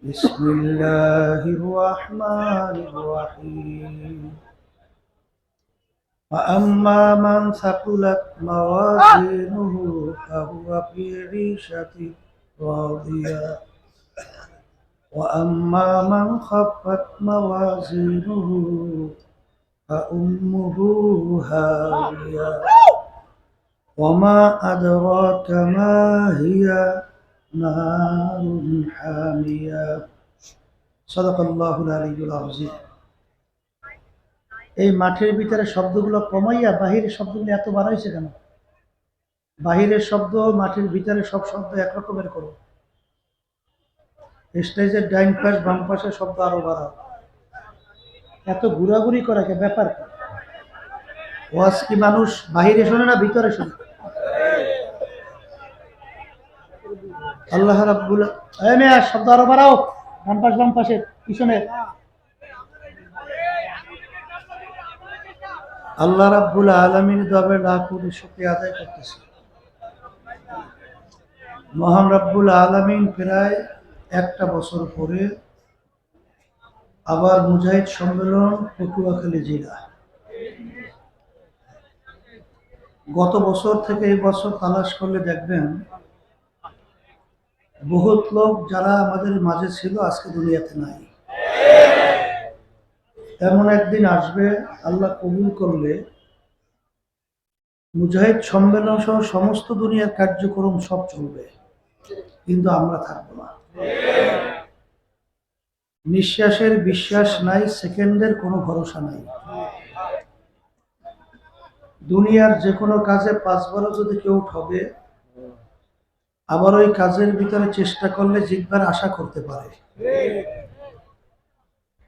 بسم الله الرحمن الرحيم. وأما من ثقلت موازينه فهو في عيشة راضية. وأما من خفت موازينه فأمه هاوية. وما أدراك ما هي نار حامية صدق الله العلي العظيم এই মাঠের ভিতরে শব্দগুলো কমাইয়া বাহিরের শব্দগুলো এত বাড়াইছে কেন বাহিরের শব্দ মাঠের ভিতরে সব শব্দ একরকমের করো স্টেজের ডাইন পাশ বাম পাশের শব্দ আরো বাড়াও এত ঘোরাঘুরি করা কে ব্যাপার কি? ওয়াজ কি মানুষ বাহিরে শোনে না ভিতরে শোনে আল্লাহ শব্দ আরও বাড়াও। পিছনে। আল্লাহ রাব্বুল আলমিন দবে লাখ কোটি শুক্রিয়া আদায় করতেছে। মহান রাব্বুল আলমিন প্রায় একটা বছর পরে আবার মুজাহিদ সম্মেলন, পটুয়াখালী জেলা। গত বছর থেকে এই বছর তালাশ করলে দেখবেন বহুত লোক যারা আমাদের মাঝে ছিল, আজকে দুনিয়াতে নাই। এমন একদিন আসবে, আল্লাহ কবুল করলে মুজাহিদ সম্মেলন সহ সমস্ত দুনিয়ার কার্যক্রম সব চলবে, কিন্তু আমরা থাকব না। নিঃশ্বাসের বিশ্বাস নাই, সেকেন্ডের কোনো ভরসা নাই। দুনিয়ার যে কোনো কাজে পাঁচবারও যদি কেউ ঠবে আবার ওই কাজের ভিতরে চেষ্টা করলে জিতবার আশা করতে পারে।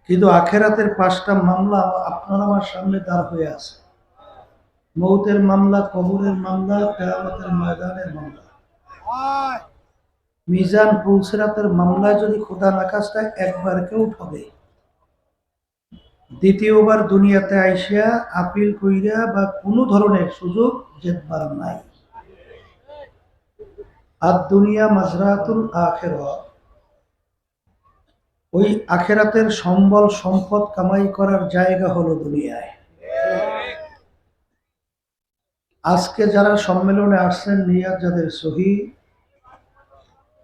কিন্তু আখেরাতের পাঁচটা মামলা আপনার আমার সামনে দাঁড় হয়ে আছে। মৌতের মামলা, কবরের মামলা, কেয়ামতের ময়দানের মামলা। মিজান পুলসেরাতের মামলায় যদি খোদা নাকাশটা একবার কেউ ঠবে দ্বিতীয়বার দুনিয়াতে আইসিয়া, আপিল কইরা বা কোনো ধরনের সুযোগ জেতবার নাই। আর দুনিয়া মাজরাতুল আখের। ওই আখেরাতের সম্বল সম্পদ কামাই করার জায়গা হলো দুনিয়ায়। আজকে যারা সম্মেলনে আসছেন, নিয়াত যাদের সহি,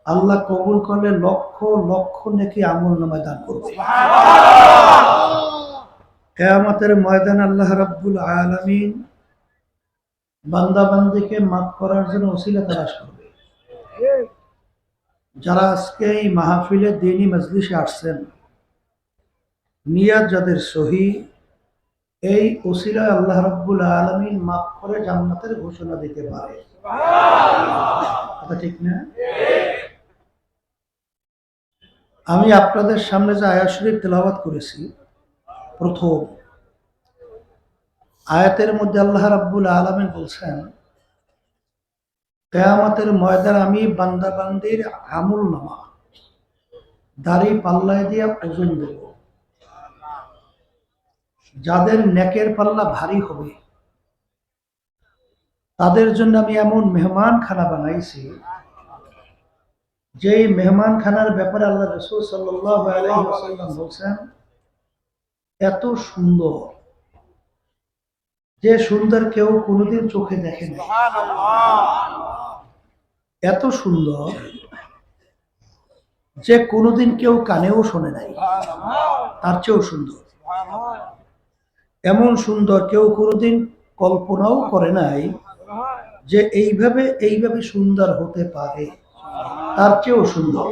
আল্লাহ কবুল করলে লক্ষ লক্ষ নেকি আমল নামায় দান করবে। কেয়ামতের ময়দান আল্লাহ রাব্বুল আলামিন বান্দা বান্দিকে মাফ করার জন্য ওসিলা তালাশ করবে। যারা আজকে এই মাহফিলে দিনী মজলিসে আসছেন, নিয়াত যাদের সহি, এই ওসিলায় আল্লাহ রাব্বুল আলামিন মাফ করে জান্নাতের ঘোষণা দিতে পারে। ঠিক না? আমি আপনাদের সামনে যে আয়াত শরীফ তেলাওয়াত করেছি, প্রথম, আয়াতের মধ্যে আল্লাহ রাব্বুল আলামিন বলছেন কেয়ামতের ময়দান আমি বান্দা বান্দির আমুল নামা। দাড়ি পাল্লায় দিয়ে ওজন দেব। যাদের নেকের পাল্লা ভারী হবে, তাদের জন্য আমি এমন মেহমান খানা বানাইছি যে মেহমান খানার ব্যাপারে আল্লাহ রসুল সাল্লাম বলছেন, এত সুন্দর, যে সুন্দর কেউ কোনোদিন চোখে দেখে না এত সুন্দর যে কোনোদিন কেউ কানেও শোনে নাই। তার চেয়েও সুন্দর। এমন সুন্দর কেউ কোনোদিন কল্পনাও করে নাই যে এইভাবে এইভাবে সুন্দর হতে পারে। তার চেয়েও সুন্দর।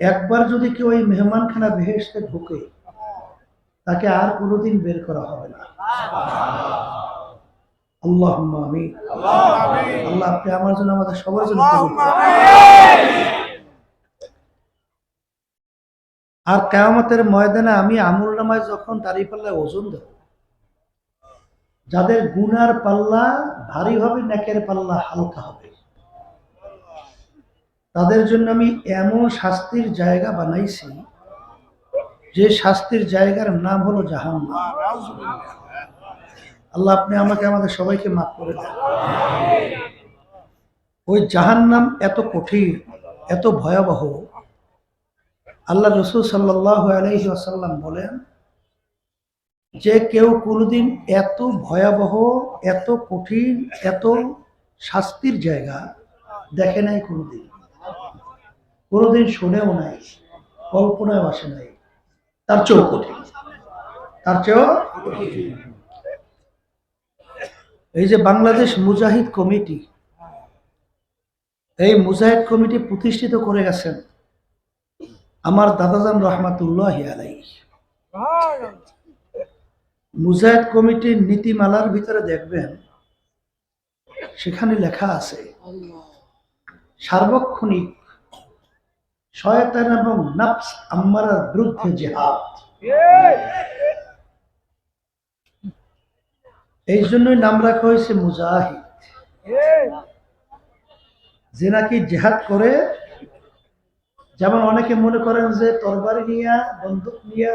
একবার যদি কেউ এই মেহমানখানা বেহেসতে ঢুকে, তাকে আর কোনোদিন বের করা হবে না। আল্লাহ আমি আল্লাহ আপনি আমার জন্য আমাদের সবার জন্য আর কেয়ামতের ময়দানে আমি আমুল নামায় যখন দাঁড়িয়ে পাল্লায় ওজন দেব যাদের গুনার পাল্লা ভারী হবে নেকের পাল্লা হালকা হবে তাদের জন্য আমি এমন শাস্তির জায়গা বানাইছি যে শাস্তির জায়গার নাম হলো জাহান্ন আল্লাহ, আপনি আমাকে, আমাদের সবাইকে মাফ করে দেন। ওই জাহান্নাম এত কঠিন, এত ভয়াবহ। আল্লাহ রসুল সাল্লাহ আলহি আসাল্লাম বলেন, যে কেউ কোনোদিন এত ভয়াবহ, এত কঠিন, এত শাস্তির জায়গা দেখে নাই কোনোদিন। কোনোদিন শুনেও নাই কল্পনায় আসে নাই। তার চেয়েও কঠিন। তার চেয়েও এই যে বাংলাদেশ মুজাহিদ কমিটি, এই মুজাহিদ কমিটি প্রতিষ্ঠিত করে গেছেন আমার দাদাজান রহমাতুল্লাহ মুজাহিদ কমিটির নীতিমালার ভিতরে দেখবেন, সেখানে লেখা আছে, সার্বক্ষণিক শয়তান এবং নাফস আম্মারার বিরুদ্ধে জেহাদ। এই জন্যই নাম রাখা হয়েছে মুজাহিদ। যে নাকি জেহাদ করে, যেমন অনেকে মনে করেন যে তরবারি নিয়ে, বন্দুক নিয়ে